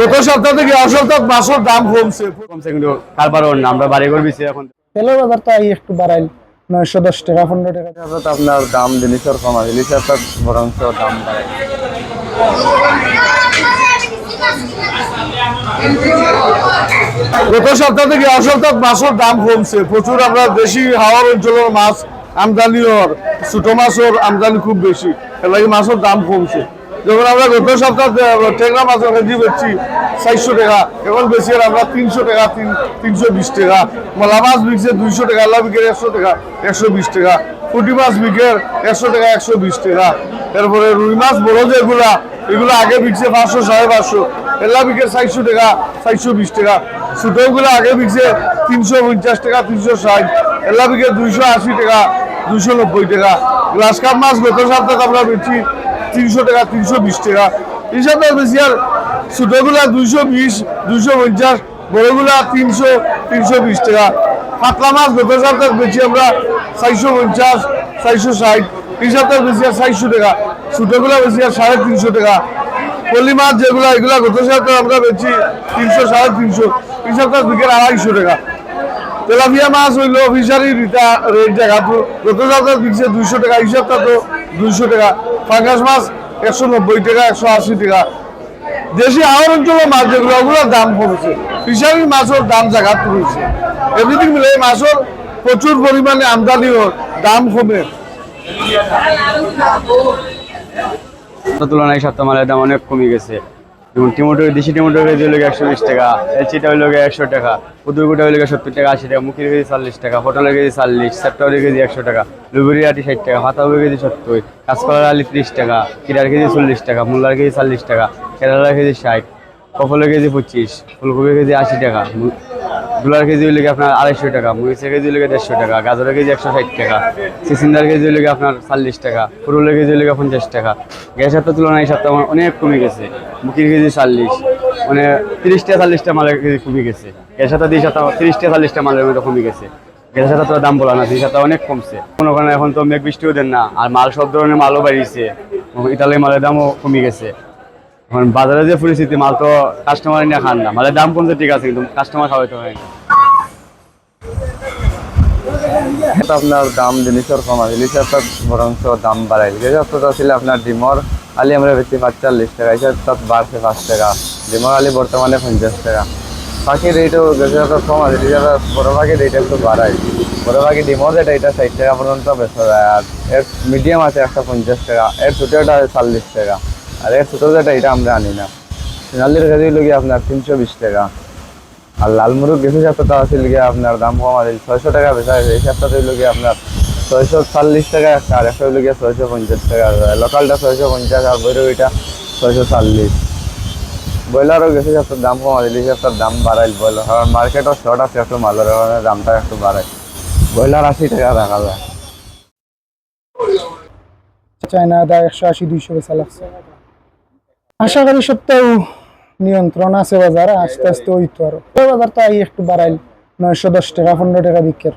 গত সপ্তাহ থেকে এক সপ্তাহ মাছের দাম কমছে। কমছে কিন্তু আমরা বাড়ি এখন। তেলের একটু বাড়াইল নয়শো দশ টাকা পনেরো টাকা। আপনার দাম জিনিসের কমা জিনিসের তো বরঞ্চ দাম বাড়ে গত সপ্তাহ থেকে এক সপ্তাহ মাছের দাম কমছে। প্রচুর আমরা দেশি হাওয়ার অঞ্চলের মাছ আমদানি হওয়ার ছোট মাছের আমদানি খুব বেশি এর লাগে মাছের দাম কমছে। যখন আমরা গত সপ্তাহ টেংরা মাছের কেজি বেচছি চারশো টাকা, এখন বেশি আর আমরা তিনশো টাকা, তিন, তিনশো বিশ টাকা। মলা মাছ বিকছে দুইশো টাকা, আল্লাহ বিকের একশো টাকা, একশো বিশ টাকা। পুঁটি মাছ বিকের একশো টাকা, একশো বিশ টাকা। এরপরে রুই মাছ, বড় যেগুলা এগুলো আগে বিকছে পাঁচশো, সাড়ে পাঁচশো। এল্লা বিকের চারশো টাকা, চারশো বিশ টাকা। ছোটগুলো আগে বিকছে তিনশো পঞ্চাশ টাকা, তিনশো ষাট। এল্লা বিকে দুইশো আশি টাকা, দুইশো নব্বই টাকা। গ্লাস কাপ মাছ গত সপ্তাহে আমরা বেচি তিনশো টাকা, তিনশো বিশ টাকা। এই সপ্তাহে বেশি আর ছোটগুলা দুইশো বিশ, দুইশো পঞ্চাশ, বড়গুলা তিনশো তিনশো বিশ টাকা। পাতলা মাছ গত সপ্তাহে বেচি আমরা চারশো পঞ্চাশ, চারশো ষাট, এই সপ্তাহে বেশি আর চারশো টাকা। ছোটগুলা বেশি আর সাড়ে তিনশো টাকা। পলি মাছ যেগুলো, এগুলা গত সপ্তাহে আমরা বেচি তিনশো, সাড়ে তিনশো, এই সপ্তাহে বিকেল আড়াইশো টাকা। তেলাপিয়া মাছ হইল ফিশারি রিটা জায়গা তো গত সপ্তাহে বিকছে দুইশো টাকা, এই তো দুইশো টাকা। ফাঙ্গাস মাছ একশো নব্বই টাকা, একশো আশি টাকা। দেশি আহর অঞ্চলের মাছ যেগুলো, ওগুলোর দাম কমেছে। ফিশারির মাছের দাম জায়গা কমেছে। এভরিথিং মিলে মাছের প্রচুর পরিমাণে আমদানিও দাম কমে। তুলনায় সপ্তাহ মালের দাম অনেক কমে গেছে। যেমন টমেটো দেশি টমেটো কেজি হলো একশো বিশ টাকা এলচিটা হলো একশো টাকা কুদুরকুটা হলো সত্তর টাকা, আশি টাকা মুখির কেজি চল্লিশ টাকা, পটলের কেজি চল্লিশ সেপ্টাওয়ারের কেজি একশো টাকা লুবুরি আটি ষাট টাকা পাতাবের কেজি সত্তর, কাঁচকলার আলি ত্রিশ টাকা, কিরার কেজি চল্লিশ টাকা, মূলার কেজি চল্লিশ টাকা, কেরালার কেজি ষাট কফলের কেজি পঁচিশ, ফুলকপির কেজি আশি টাকা দুলার কেজি হলে আপনার আড়াইশো টাকা, মরিচের কেজি হলে দেড়শো টাকা, গাজরের কেজি একশো ষাট টাকা সিসিন্দার কেজি হলে আপনার চল্লিশ টাকা ফুরুলের কেজি হলে পঞ্চাশ টাকা। গ্যাস সপ্তাহ তুলনায় এই আমার অনেক কমে গেছে, মুখির কেজি চল্লিশ মানে তিরিশটা চল্লিশটা মালের কেজি কমে গেছে। গ্যাস সপ্তাহ দুই সপ্তাহ তিরিশটা চল্লিশটা মালের মতো কমে গেছে। গ্যাস সপ্তাহ তো দাম বলা না সপ্তাহ অনেক কমছে। কোনো কারণে এখন তো মেঘ বৃষ্টিও দেন না, আর মাল সব ধরনের মালও বাড়িয়েছে। ইতালির মালের দামও কমে গেছে। এখন বাজারে যে পরিস্থিতি, মাল তো কাস্টমার নিয়ে খান না, মালের দাম কমছে ঠিক আছে, কিন্তু কাস্টমার খাওয়াইতে হয় না। এটা আপনার দাম জিনিসের কমা জিনিসের তো বরঞ্চ দাম বাড়াই যে সপ্তাহ ছিল আপনার ডিমর আলি আমরা বেশি পাঁচচল্লিশ টাকা, এই সপ্তাহ বাড়ছে পাঁচ টাকা। ডিমর আলি বর্তমানে পঞ্চাশ টাকা। পাখি রেটও গেছে সপ্তাহ কম এটা বড় পাখি রেট একটু বাড়াই। বড় পাখি ডিমর যেটা, এটা ষাট টাকা পর্যন্ত বেচা যায়, আর এর মিডিয়াম আছে একটা পঞ্চাশ টাকা, এর ছোটোটা চল্লিশ টাকা, আর এর ছোটো যেটা, এটা আমরা আনি না। সোনালির কেজি লোক আপনার তিনশো বিশ টাকা। আর লাল মুরগ গেছে সপ্তাহ আছিল গিয়ে আপনার দাম কম আছে ছয়শো টাকা বেচা হয়েছে। এই সপ্তাহ হইল গিয়ে আপনার ছয়শো চল্লিশ টাকা একটা, আর একটা হইল গিয়ে ছয়শো পঞ্চাশ টাকা। লোকালটা ছয়শো পঞ্চাশ আর বৈরবিটা ছয়শো চল্লিশ ব্রয়লারও গেছে সপ্তাহ দাম কম আছে এই সপ্তাহ দাম বাড়াইল ব্রয়লার, কারণ মার্কেটও শর্ট আছে, একটু মালের কারণে দামটা একটু বাড়ায় ব্রয়লার আশি টাকা রাখা যায়। চায়না আদা একশো আশি, দুইশো বেচা লাগছে। আশা করি সপ্তাহ নিয়ন্ত্রণ আছে বাজার, আস্তে আস্তে ওই তো আরও। বাজার তো এই একটু বাড়াইল, নয়শো দশ টাকা, পনেরো টাকা বিকের।